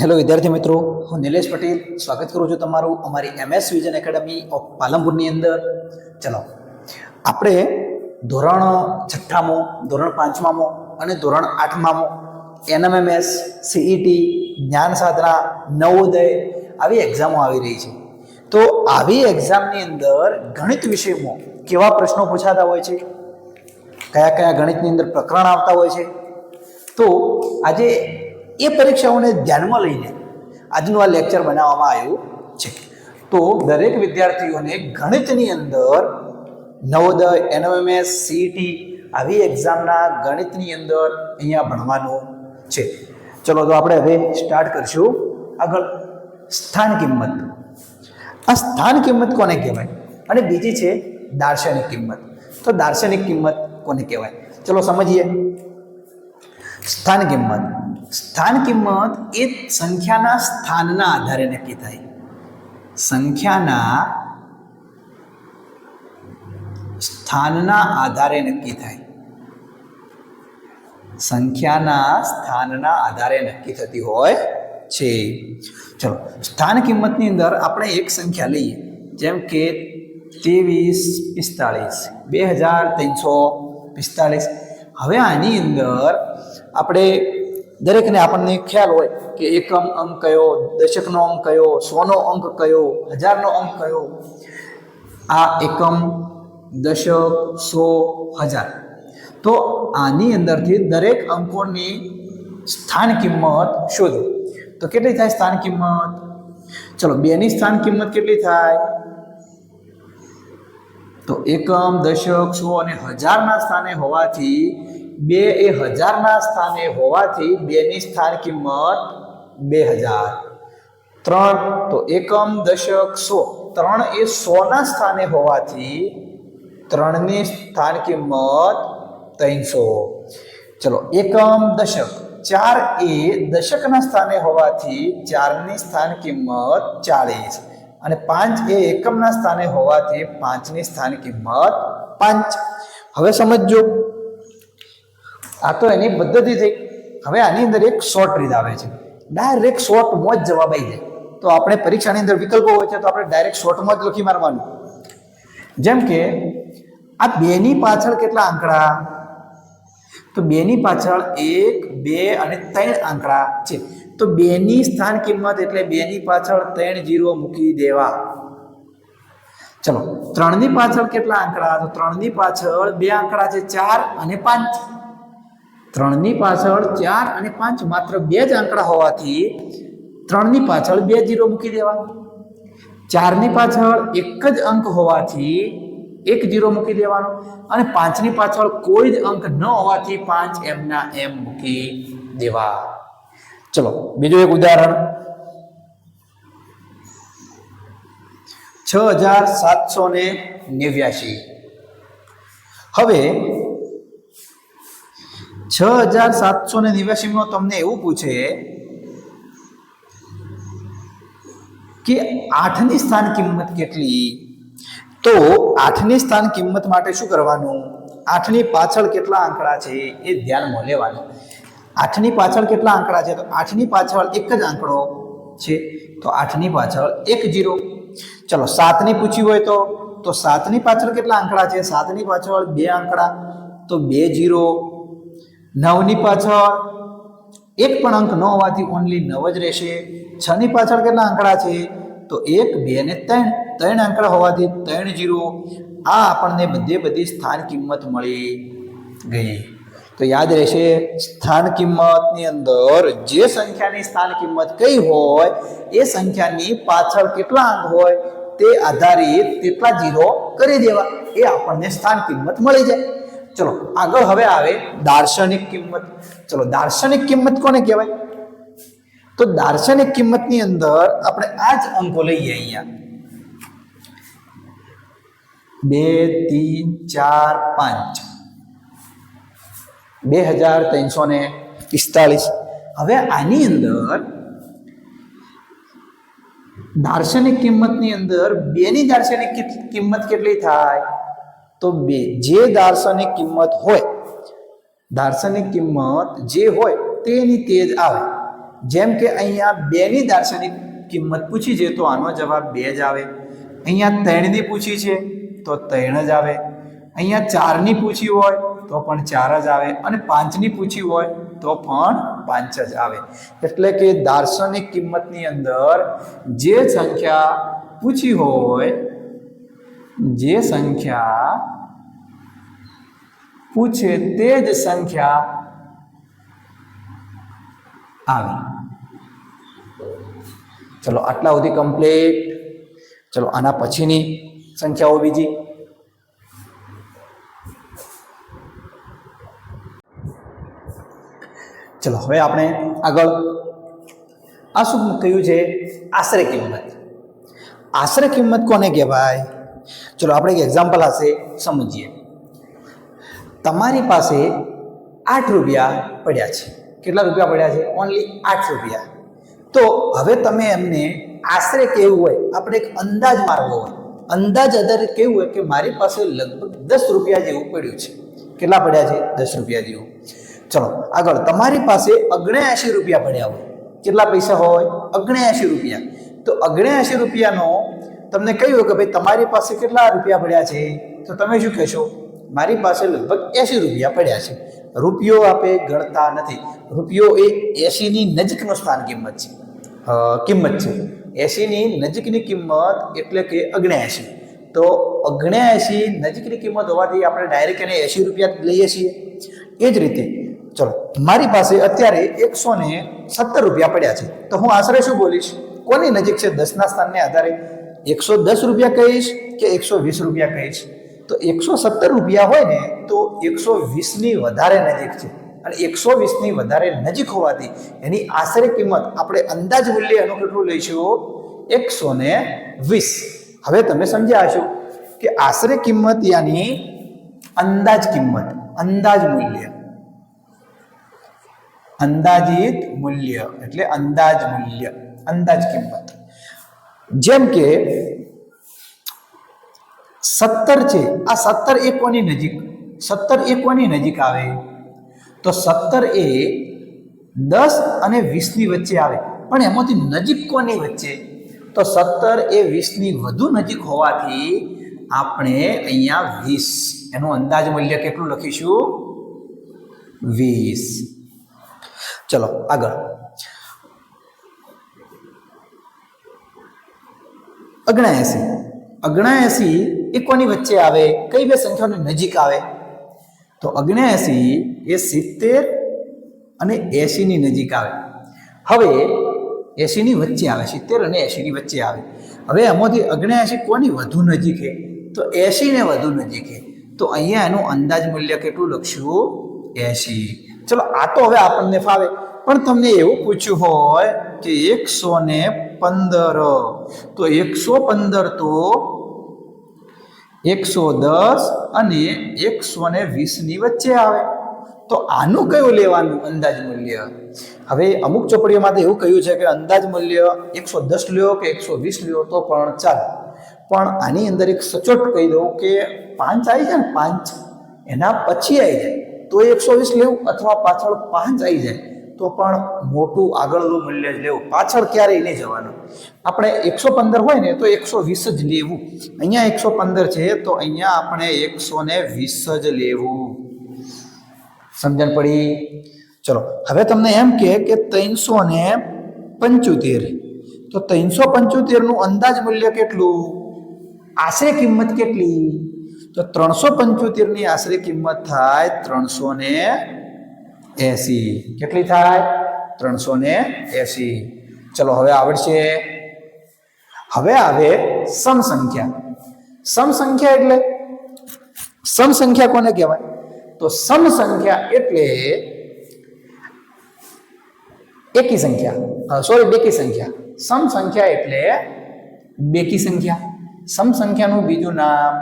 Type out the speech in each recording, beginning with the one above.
Hello વિદ્યાર્થી મિત્રો. હું નિલેશ પટેલ. સ્વાગત કરું છું તમારું અમારી એમએસ વિઝન એકેડમી ઓફ પાલનપુરની અંદર. ચલો, આપણે ધોરણ છઠ્ઠામો, ધોરણ પાંચમામો અને ધોરણ આઠમામો એનએમએમએસ સીઈટી જ્ઞાન સાધના, નવોદય આવી એક્ઝામો આવી રહી છે. તો આવી એક્ઝામની અંદર ગણિત વિષયમાં કેવા પ્રશ્નો પૂછાતા હોય છે? કયા કયા ગણિતની અંદર પ્રકરણ આવતા હોય છે? તો આજે એ પરીક્ષાઓને ધ્યાનમાં લઈને આજનું આ લેક્ચર બનાવવામાં આવ્યું છે. તો દરેક વિદ્યાર્થીઓને ગણિતની અંદર નવોદય એનઓએમએસ સીટી આવી એક્ઝામના ગણિતની અંદર અહીંયા ભણવાનું છે. ચલો તો આપણે હવે સ્ટાર્ટ કરીશું. આગળ સ્થાન કિંમત. આ સ્થાન કિંમત કોને કહેવાય? અને બીજી છે દાર્શનિક કિંમત. તો દાર્શનિક કિંમત કોને કહેવાય? ચલો સમજીએ. સ્થાન કિંમત. સ્થાન કિંમત એ સંખ્યાના સ્થાનના આધારે નક્કી થાય. સંખ્યાના સ્થાનના આધારે નક્કી થાય. સંખ્યાના સ્થાનના આધારે નક્કી થતી હોય છે. ચલો, સ્થાન કિંમતની અંદર આપણે એક સંખ્યા લઈએ, જેમ કે ત્રેવીસ પિસ્તાળીસ, બે હજાર ત્રણસો પિસ્તાળીસ. હવે આની અંદર આપણે દરેકને આપણને ખ્યાલ હોય કે એકમ અંક કયો, દશકનો અંક કયો, સોનો અંક કયો, હજારનો અંક કયો. આ એકમ, દશક, સો, હજાર. તો આની અંદરથી દરેક અંકોની સ્થાન કિંમત શોધો. તો કેટલી થાય સ્થાન કિંમત? ચલો, બેની સ્થાન કિંમત કેટલી થાય? તો એકમ, દશક, સો અને હજારના સ્થાને હોવાથી બે એ હજારના સ્થાને હોવાથી બેની સ્થાન કિંમત બે હજાર. ત્રણ તો એકમ દશક સો. ત્રણ એ સોના સ્થાને હોવાથી ત્રણની સ્થાન કિંમત ત્રણસો. ચલો, એકમ દશક. ચાર એ દશકના સ્થાને હોવાથી ચારની સ્થાન કિંમત ચાલીસ અને પાંચ એ એકમના સ્થાને હોવાથી પાંચની સ્થાન કિંમત પાંચ. હવે સમજો આ તો એની પદ્ધતિ થઈ હવે આની અંદર એક શોર્ટ રીત આવે છે. ડાયરેક્ટ શોર્ટમાં જ જવાબ આવી જાય. તો આપણે પરીક્ષાની અંદર વિકલ્પો હોય છે, તો આપણે ડાયરેક્ટ શોર્ટમાં જ લખી મારવાનું. જેમ કે, આ બેની પાછળ કેટલા આંકડા? તો બેની પાછળ એક, બે અને ત્રણ આંકડા છે. તો બેની સ્થાન કિંમત એટલે બેની પાછળ ત્રણ જીરો મૂકી દેવા. ચલો, ત્રણની પાછળ કેટલા આંકડા? તો ત્રણની પાછળ બે આંકડા છે, ચાર અને પાંચ. ત્રણની પાછળ ચાર અને પાંચ, માત્ર બે જ આંકડા હોવાથી ત્રણની પાછળ બે જીરો મૂકી દેવા ચારની પાછળ એક જ અંક હોવાથી એક જીરો મૂકી દેવાનો અને પાંચની પાછળ કોઈ જ અંક ન હોવાથી પાંચ એમના એમ મૂકી દેવા. ચલો, બીજું એક ઉદાહરણ. છ હજાર સાતસો ને નેવ્યાશી. હવે છ હજાર સાતસો ને નેવ્યાસીમાં તમને એવું પૂછે કે આઠની સ્થાન કિંમત કેટલી? તો આઠની સ્થાન કિંમત માટે શું કરવાનું? આઠની પાછળ કેટલા આંકડા છે એ ધ્યાનમાં લેવાનું. આઠની પાછળ કેટલા આંકડા છે? તો આઠની પાછળ એક જ આંકડો છે. તો આઠની પાછળ એક જીરો. ચલો, સાતની પૂછી હોય તો. તો સાતની પાછળ કેટલા આંકડા છે? સાતની પાછળ બે આંકડા. તો બે જીરો. નવની પાછળ એક પણ અંક ન હોવાથી ઓનલી નવ જ રહેશે. છની પાછળ કેટલા આંકડા છે? તો એક, બે ને ત્રણ. ત્રણ આંકડા હોવાથી ત્રણ જીરો. આ આપણને બધે બધી સ્થાન કિંમત મળી ગઈ. તો યાદ રહેશે, સ્થાન કિંમતની અંદર જે સંખ્યાની સ્થાન કિંમત કઈ હોય, એ સંખ્યાની પાછળ કેટલા અંક હોય, તે આધારિત તેટલા જીરો કરી દેવા. એ આપણને સ્થાન કિંમત મળી જાય. ચલો, આગળ હવે આવે દાર્શનિક કિંમત. ચલો, દાર્શનિક કિંમત કોને કહેવાય? તો દાર્શનિક કિંમતની અંદર આપણે આ જ અંકો લઈએ અહીંયા. બે, ત્રણ, ચાર, પાંચ. બે હજાર ત્રણસો ને પિસ્તાલીસ હવે આની અંદર દાર્શનિક કિંમતની અંદર બેની દાર્શનિક કિંમત કેટલી થાય? તો બે, જે દાર્શનિક કિંમત હોય, દાર્શનિક કિંમત જે હોય તેની તે જ આવે. જેમ કે અહીંયા બેની દાર્શનિક કિંમત પૂછી છે તો આનો જવાબ બે જ આવે. અહીંયા ત્રણની પૂછી છે તો ત્રણ જ આવે. અહીંયા ચારની પૂછી હોય તો પણ ચાર જ આવે અને પાંચની પૂછી હોય તો પણ પાંચ જ આવે. એટલે કે દાર્શનિક કિંમતની અંદર જે સંખ્યા પૂછી હોય, જે સંખ્યા પૂછે તે જ સંખ્યા આવે. ચલો, આટલા સુધી કમ્પ્લીટ ચલો, આના પછીની સંખ્યાઓ બીજી. ચલો, હવે આપણે આગળ આ શું કહ્યું છે આશરે કિંમત. આશરે કિંમત કોને કહેવાય? ચલો, આપણે એક એક્ઝામ્પલ હશે, સમજીએ. તમારી પાસે આઠ રૂપિયા પડ્યા છે. કેટલા રૂપિયા પડ્યા છે? ઓનલી આઠ રૂપિયા. તો હવે તમે એમને આશરે કેવું હોય? આપણે એક અંદાજ મારવો હોય. અંદાજ આધારે કેવું હોય કે મારી પાસે લગભગ દસ રૂપિયા જેવું પડ્યું છે. કેટલા પડ્યા છે? દસ રૂપિયા જેવું. ચલો, આગળ. તમારી પાસે અગણ્યાએંશી રૂપિયા પડ્યા હોય. કેટલા પૈસા હોય? અગણ્યાએંશી રૂપિયા. તો અગણ્યાએંશી રૂપિયાનો તમને કહ્યું કે ભાઈ તમારી પાસે કેટલા રૂપિયા પડ્યા છે? તો તમે શું કહેશો? મારી પાસે લગભગ એંસી રૂપિયા પડ્યા છે. રૂપિયો આપે ગણતા નથી. રૂપિયો એ એંશીની નજીકનો સ્થાન કિંમત છે. કિંમત છે. એંશીની નજીકની કિંમત એટલે કે અગણ્યાએંશી તો અગણ્યાએંશી નજીકની કિંમત હોવાથી આપણે ડાયરેક્ટ એને એંસી રૂપિયા લઈએ છીએ. એ જ રીતે, ચલો, મારી પાસે અત્યારે એકસો ને સત્તર રૂપિયા પડ્યા છે. તો હું આશરે શું બોલીશ? કોની નજીક છે દસના સ્થાનને આધારે? એકસો દસ રૂપિયા કહીશ કે એકસો વીસ રૂપિયા કહીશ? તો એકસો સત્તર રૂપિયા હોય ને, તો એકસો વીસની વધારે નજીક છે. અને એકસો વીસની વધારે નજીક હોવાથી એની આશરે કિંમત આપણે અંદાજ મૂલ્ય એનું કેટલું લઈશું? એકસો ને વીસ. હવે તમે સમજ્યા હશો કે આશરે કિંમત યાની અંદાજ કિંમત, અંદાજ મૂલ્ય. અંદાજિત મૂલ્ય, એટલે અંદાજ મૂલ્ય, અંદાજ કિંમત. જેમ કે સત્તર છે. આ સત્તર એ કોની નજીક. સત્તર એ કોની નજીક આવે. તો સત્તર એ દસ અને વીસની વચ્ચે આવે. પણ એમાંથી નજીક કોની વચ્ચે? તો સત્તર એ વીસની વધુ નજીક હોવાથી આપણે અહીંયા વીસ. એનું અંદાજ મૂલ્ય કેટલું લખીશું? વીસ. ચલો, આગળ. અગણાએસી અગણાએસી એ કોની વચ્ચે આવે? કઈ બે સંખ્યાઓની નજીક આવે? તો અગ્નેસી એ સિત્તેર અને એંશીની નજીક આવે. હવે એંશીની વચ્ચે આવે, સિત્તેર અને એંશીની વચ્ચે આવે. હવે એમાંથી અગ્નેસી કોની વધુ નજીક છે? તો એંશીને વધુ નજીક છે. તો અહીંયા એનું અંદાજ મૂલ્ય કેટલું લખશું? એંશી. ચલો, આ તો હવે આપણને ફાવે. પણ તમને એવું પૂછ્યું હોય કે એકસો ને પંદર. તો એકસો પંદર તો એકસો દસ અને એકસો ને વીસની વચ્ચે આવે. તો આનું કયું લેવાનું અંદાજ મૂલ્ય? હવે અમુક ચોપડીઓમાં એવું કહ્યું છે કે અંદાજ મૂલ્ય એકસો દસ લ્યો કે એકસો વીસ લ્યો તો પણ ચાલે. પણ આની અંદર એક સચોટ કહી દઉં કે પાંચ આવી જાય ને પાંચ, એના પછી આવી જાય. તો એકસો વીસ લેવું અથવા પાછળ પાંચ આવી જાય. તો પણ મોટું આગળનું મૂલ્ય જ લેવું. પાછળ ક્યારેય નહીં જવાનું. આપણે એકસો પંદર હોય ને, તો એકસો વીસ જ લેવું. અહીંયા એકસો પંદર છે, તો અહીંયા આપણે એકસો ને વીસ જ લેવું. સમજણ પડી? ચલો, હવે તમને એમ કે કે ત્રણસો ને પંચોતેર. તો ત્રણસો પંચોતેરનું અંદાજ મૂલ્ય કેટલું? આશરે કિંમત કેટલી? તો ત્રણસો પંચોતેરની આશરે કિંમત થાય ત્રણસો ને એસી. કેટલી થાય? ત્રણસો ને એસી. ચલો, હવે આવડશે. હવે આવે સમ સંખ્યા સમ સંખ્યા એટલે? સમ સંખ્યા કોને કહેવાય? તો સમ સંખ્યા એટલે એકી સંખ્યા. સોરી બેકી સંખ્યા. સમ સંખ્યા એટલે બેકી સંખ્યા. સમ સંખ્યાનું બીજું નામ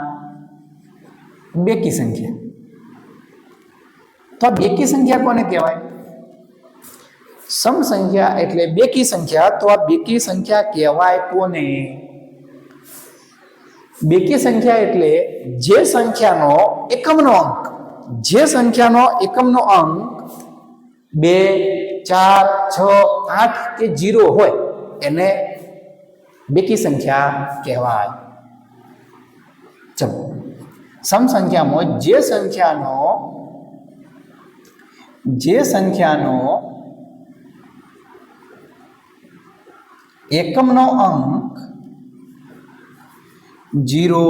બેકી સંખ્યા. તો આ બેકી સંખ્યા કોને કહેવાય? સમ સંખ્યા એટલે બેકી સંખ્યા. તો આ બેકી સંખ્યા કહેવાય કોને? બેકી સંખ્યા એટલે જે સંખ્યાનો એકમનો અંક. જે સંખ્યાનો એકમનો અંક બે, ચાર, છ, આઠ કે જીરો હોય, એને બેકી સંખ્યા કહેવાય. ચલો. સમ સંખ્યામાં જે સંખ્યાનો જે સંખ્યાનો એકમનો અંક જીરો,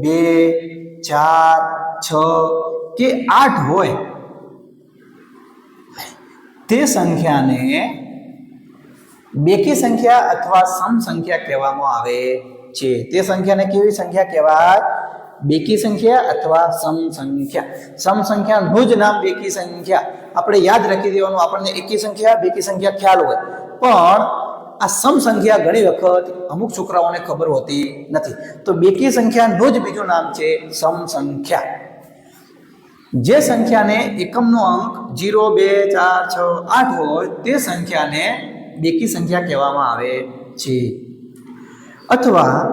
બે, ચાર, છ કે આઠ હોય, તે સંખ્યાને બેકી સંખ્યા અથવા સમ સંખ્યા કહેવામાં આવે છે. તે સંખ્યાને કેવી સંખ્યા કહેવાય? બેકી સંખ્યા અથવા સમ સંખ્યા. સમ સંખ્યાનું જ નામ બેકી સંખ્યા. આપણે યાદ રાખી દેવાનું આપણને એકી સંખ્યા, બેકી સંખ્યા ખ્યાલ હોય. પણ આ સમ સંખ્યા ઘણી વખત અમુક છોકરાઓને ખબર હોતી નથી. તો બેકી સંખ્યાનું જ બીજું નામ છે સમ સંખ્યા. જે સંખ્યાને એકમનો અંક જીરો, બે, ચાર, છ, આઠ હોય, તે સંખ્યાને બેકી સંખ્યા કહેવામાં આવે છે. અથવા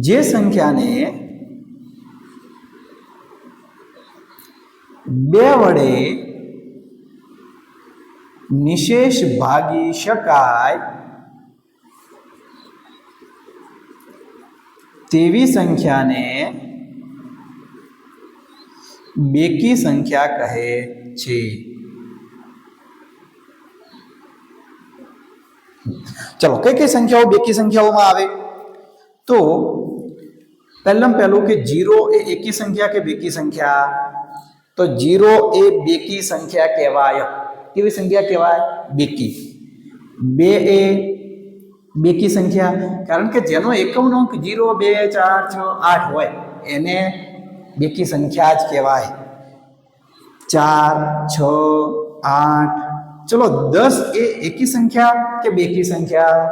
જે સંખ્યાને બે વડે નિશેષ ભાગી શકાય તેવી સંખ્યાને બેકી સંખ્યા કહે છે ચલો કઈ કઈ સંખ્યાઓ બેકી સંખ્યાઓમાં આવે તો પહેલાં પહેલું કે જીરો એ એકી સંખ્યા કે બેકી સંખ્યા? તો જીરો એ બેકી સંખ્યા કહેવાય. કેવી સંખ્યા કહેવાય? બેકી. બે એ બેકી સંખ્યા. કારણ કે જેનો એકમનો અંક જીરો, બે, ચાર, છ, આઠ હોય, એને બેકી સંખ્યા જ કહેવાય. ચાર, છ, આઠ. ચલો, દસ એ એકી સંખ્યા કે બેકી સંખ્યા?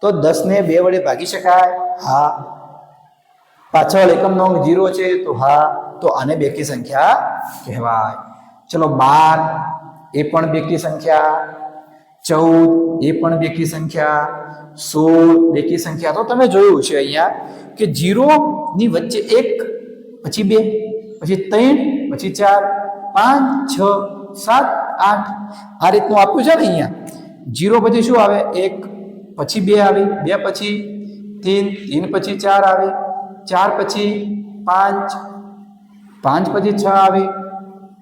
તો દસને બે વડે ભાગી શકાય. હા. પાછળ એકમનો અંક જીરો છે, તો હા, તો આને બેકી સંખ્યા કહેવાય. ચલો બાર, એ પણ બેકી સંખ્યા. ચૌદ, એ પણ બેકી સંખ્યા. સોળ બેકી સંખ્યા. તો તમે જોયું છે અહીંયા કે જીરો ની વચ્ચે એક, પછી બે, પછી ત્રણ, પછી ચાર, પાંચ, છ, સાત, આઠ. આ રીતનું આપ્યું છે ને અહીંયા. જીરો પછી શું આવે? એક, પછી બે આવે. બે પછી તીન તીન પછી ચાર આવે ચાર પછી પાંચ પાંચ પછી છ આવે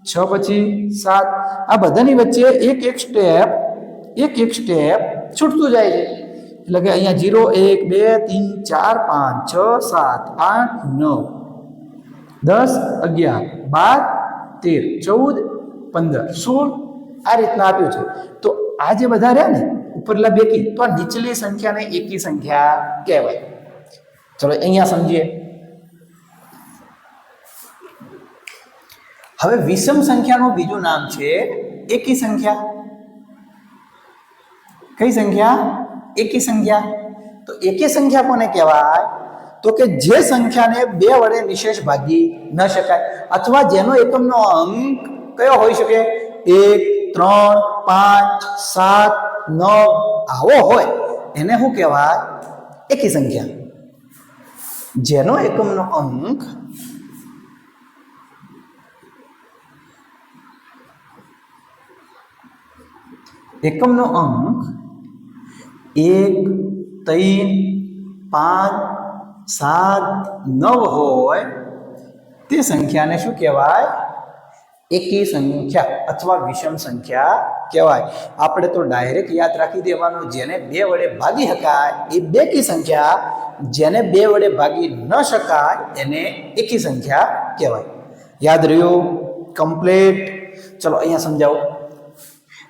છ પછી સાત આ બધાની વચ્ચે એક એક સ્ટેપ એક એક સ્ટેપ છૂટતું જાય છે એટલે કે અહીંયા જીરો એક બે ત્રણ ચાર પાંચ છ સાત આઠ નવ દસ અગિયાર બાર તેર ચૌદ પંદર સોળ આ રીતના આપ્યું છે। તો આ જે બધા રહ્યા ને ઉપરલા બેકી તો આ નીચલી સંખ્યાને એકી સંખ્યા કહેવાય. ચલો અહીંયા સમજીએ. હવે વિષમ સંખ્યાનું બીજું નામ છે એકી સંખ્યા. કઈ સંખ્યા? એકી સંખ્યા. તો એકી સંખ્યા કોને કહેવાય? તો કે જે સંખ્યાને બે વડે નિશેષ ભાગી ન શકાય. અથવા જેનો એકમનો અંક કયો હોઈ શકે? એક ત્રણ, પાંચ, સાત, નવ આવો હોય. એને શું કહેવાય? એકી સંખ્યા. જેનો એકમનો અંક એકમનો અંક એક, ત્રણ, પાંચ, સાત, નવ હોય, તે સંખ્યાને શું કહેવાય? એકી સંખ્યા અથવા વિષમ સંખ્યા કહેવાય. આપણે તો ડાયરેક્ટ યાદ રાખી દેવાનું, જેને બે વડે ભાગી શકાય, એ બેકી સંખ્યા. જેને બે વડે ભાગી ન શકાય, એને એકી સંખ્યા કહેવાય. યાદ રહ્યું? કમ્પ્લીટ ચલો, અહીંયા સમજાવો.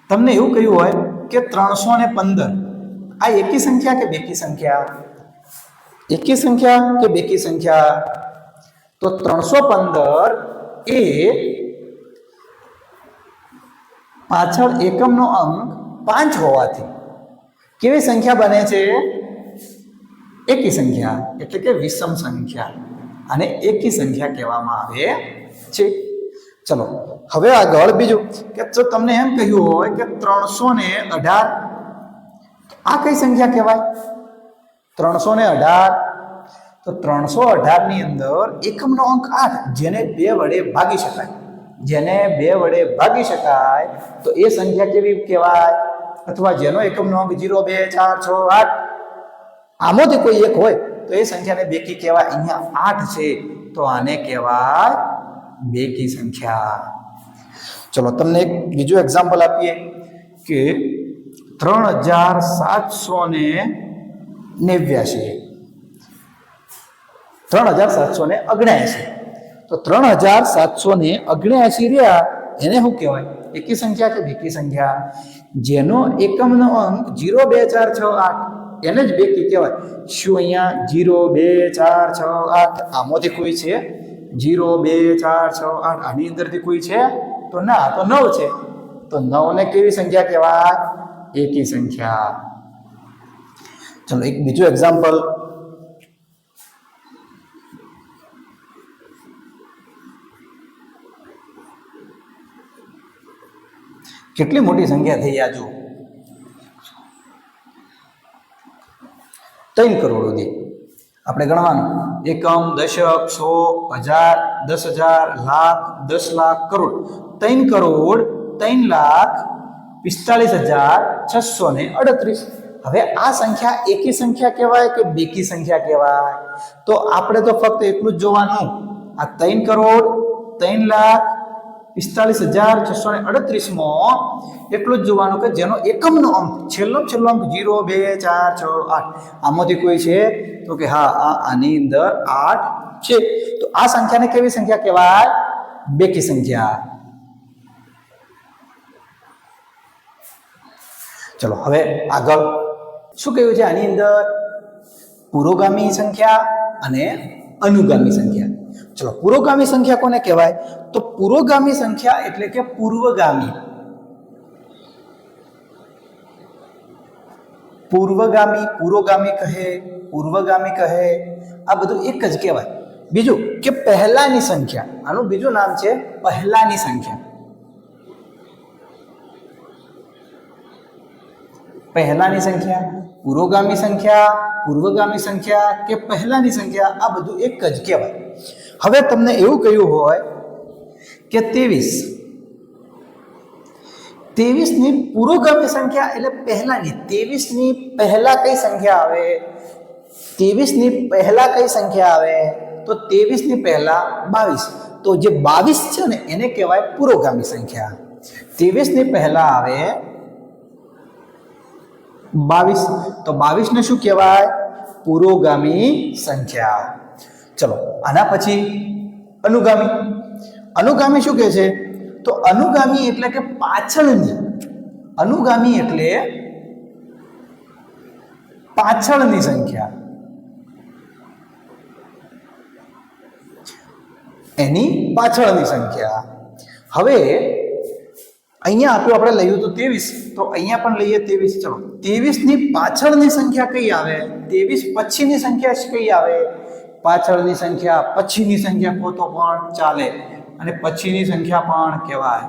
તમને એવું કહ્યું હોય કે ત્રણસો ને પંદર, આ એકી સંખ્યા કે બેકી સંખ્યા? એકી સંખ્યા કે બેકી સંખ્યા? તો ત્રણસો પંદર એ પાછળ એકમનો અંક પાંચ હોવાથી કેવી સંખ્યા બને છે? એકી સંખ્યા, એટલે કે વિષમ સંખ્યા. અને એકી સંખ્યા કહેવામાં આવે છે. ચલો, હવે આગળ બીજું કે જો તમને એમ કહ્યું હોય કે ત્રણસો ને અઢાર, આ કઈ સંખ્યા કહેવાય? ત્રણસો ને અઢાર. તો ત્રણસો અઢારની અંદર એકમનો અંક આઠ, જેને બે વડે ભાગી શકાય. જેને બે વડે ભાગી શકાય, તો એ સંખ્યા કેવી કહેવાય? અથવા જેનો એકમનો અંક જીરો, બે, ચાર, છ, આઠ, આમાંથી કોઈ એક હોય, તો એ સંખ્યાને બેકી કહેવાય. અહીંયા આઠ છે, તો આને કહેવાય બેકી સંખ્યા. ચલો, તમને એક બીજું એક્ઝામ્પલ આપીએ કે ત્રણ હજાર સાતસો ને નેવ્યાસી ત્રણ હજાર સાતસો ને અગણ્યાસી તો ત્રણ હજાર સાતસો ને અગણ્યાસી રહ્યા. એને શું કહેવાય? એકી સંખ્યા કે બેકી સંખ્યા? જેનો એકમનો અંક જીરો બે ચાર છ આઠ. એને જ બેકી કહેવાય. શું અહીંયા? જીરો બે ચાર છ આઠ. આમાંથી કોઈ છે? જીરો બે ચાર છ આઠ. આની અંદરથી કોઈ છે? તો ના, તો નવ છે. તો નવને કેવી સંખ્યા કહેવાય? એકી સંખ્યા. ચલો, એક બીજું એક્ઝામ્પલ કેટલી મોટી સંખ્યા થઈ આ ત્રણ કરોડ સુધી. આપણે ગણવાનું. એકમ, દશક, સો, હજાર, દસ હજાર, લાખ, દસ લાખ કરોડ. ત્રણ કરોડ ત્રણ લાખ પિસ્તાલીસ હજાર છસો ને અડત્રીસ. હવે આ સંખ્યા એકી સંખ્યા કહેવાય કે બેકી સંખ્યા કહેવાય? તો આપણે તો ફક્ત એટલું જ જોવાનું. આ ત્રણ કરોડ ત્રણ લાખ પિસ્તાલીસ હજાર છસો ને અડત્રીસમાં. એટલું જ જોવાનું કે જેનો એકમનો અંક, છેલ્લો છેલ્લો અંક જીરો બે, ચાર, છ, આઠ. આમાંથી કોઈ છે? તો કે હા, આ આની અંદર આઠ છે. તો આ સંખ્યાને કેવી સંખ્યા કહેવાય? બેકી સંખ્યા. ચલો, હવે આગળ. શું કહ્યું છે? આની અંદર પુરોગામી સંખ્યા અને અનુગામી સંખ્યા. ચલો, પુરોગામી સંખ્યા કોને કહેવાય? તો પુરોગામી સંખ્યા એટલે કે પૂર્વગામી. પૂર્વગામી, પુરોગામી કહે, પૂર્વગામી કહે, આ બધું એક જ કહેવાય. બીજું કે પહેલાની સંખ્યા. આનું બીજું નામ છે પહેલાની સંખ્યા. પહેલાની સંખ્યા? પુરોગામી સંખ્યા પૂર્વગામી સંખ્યા કે પહેલાની સંખ્યા, આ બધું એક જ કહેવાય. હવે તમને એવું કહ્યું હોય કે ત્રેવીસ. ત્રેવીસની પુરોગામી સંખ્યા એટલે પહેલાની. ત્રેવીસની પહેલા કઈ સંખ્યા આવે? ત્રેવીસની પહેલા કઈ સંખ્યા આવે? તો ત્રેવીસની પહેલા બાવીસ. તો જે બાવીસ છે ને, એને કહેવાય પુરોગામી સંખ્યા. ત્રેવીસની પહેલા આવે બાવીસ. તો બાવીસને શું કહેવાય? પુરોગામી સંખ્યા. ચલો, આના પછી અનુગામી. અનુગામી શું કહે છે? તો અનુગામી એટલે કે પાછળની. અનુગામી એટલે પાછળની સંખ્યા. એની પાછળની સંખ્યા. હવે અહીંયા આપ્યું આપણે લઈએ તો ત્રેવીસ. તો અહીંયા પણ લઈએ ત્રેવીસ. ચલો. ત્રેવીસની પાછળની સંખ્યા કઈ આવે? ત્રેવીસ પછીની સંખ્યા કઈ આવે? પાછળની સંખ્યા, પછીની સંખ્યા કહો તો પણ ચાલે. અને પછીની સંખ્યા પણ કહેવાય.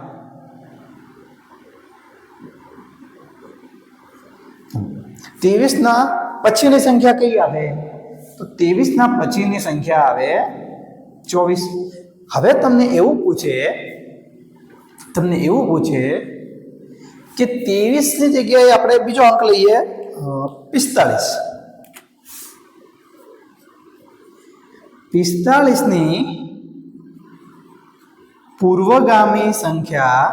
ત્રેવીસના પછીની સંખ્યા કઈ આવે? તો ત્રેવીસના પછીની સંખ્યા આવે ચોવીસ. હવે તમને એવું પૂછે તમને એવું પૂછે કે ત્રેવીસની જગ્યાએ આપણે બીજો અંક લઈએ પિસ્તાળીસ. પિસ્તાળીસની પૂર્વગામી સંખ્યા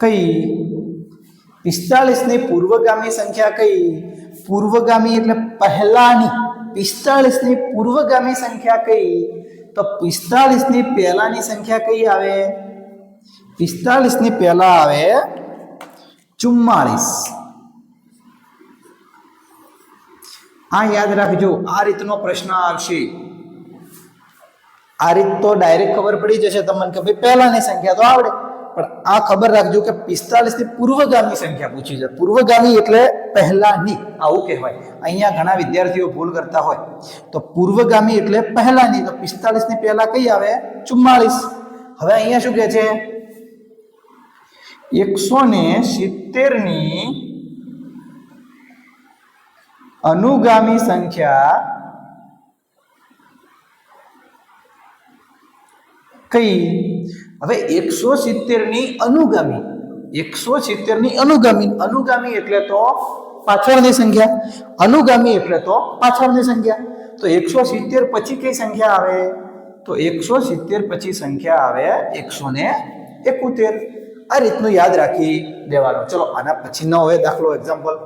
કઈ? પિસ્તાળીસની પૂર્વગામી સંખ્યા કઈ? પૂર્વગામી એટલે પહેલાની. પિસ્તાળીસની પૂર્વગામી સંખ્યા કઈ? તો પિસ્તાળીસની પહેલાની સંખ્યા કઈ આવે? પિસ્તાલીસની પહેલા આવે ચુમ્માળીસ. આ યાદ રાખજો, આ રીતનો પ્રશ્ન આવશે. આ રીત તો ડાયરેક્ટ ખબર પડી જશે તમને કે ભાઈ પહેલાની સંખ્યા તો આવડે. પણ આ ખબર રાખજો કે પિસ્તાલીસની પૂર્વગામી સંખ્યા પૂછી છે. પૂર્વગામી એટલે પહેલાની, આવું કહેવાય. અહીંયા ઘણા વિદ્યાર્થીઓ ભૂલ કરતા હોય. તો પૂર્વગામી એટલે પહેલાની, તો પિસ્તાલીસની પહેલા કઈ આવે? ચુમ્માળીસ. હવે અહીંયા શું કહે છે? એકસો ને સિત્તેરની અનુગામી સંખ્યા કઈ? હવે એકસો સિત્તેરની અનુગામી, એકસો સિત્તેરની અનુગામી અનુગામી એટલે તો પાછળની સંખ્યા, અનુગામી એટલે તો પાછળની સંખ્યા. તો એકસો સિત્તેર પછી કઈ સંખ્યા આવે? તો એકસો સિત્તેર પછી સંખ્યા આવે એકસો ને એકોતેર. આ રીતનું યાદ રાખી દેવાનું ચલો, આના પછીનો હવે દાખલો એક્ઝામ્પલ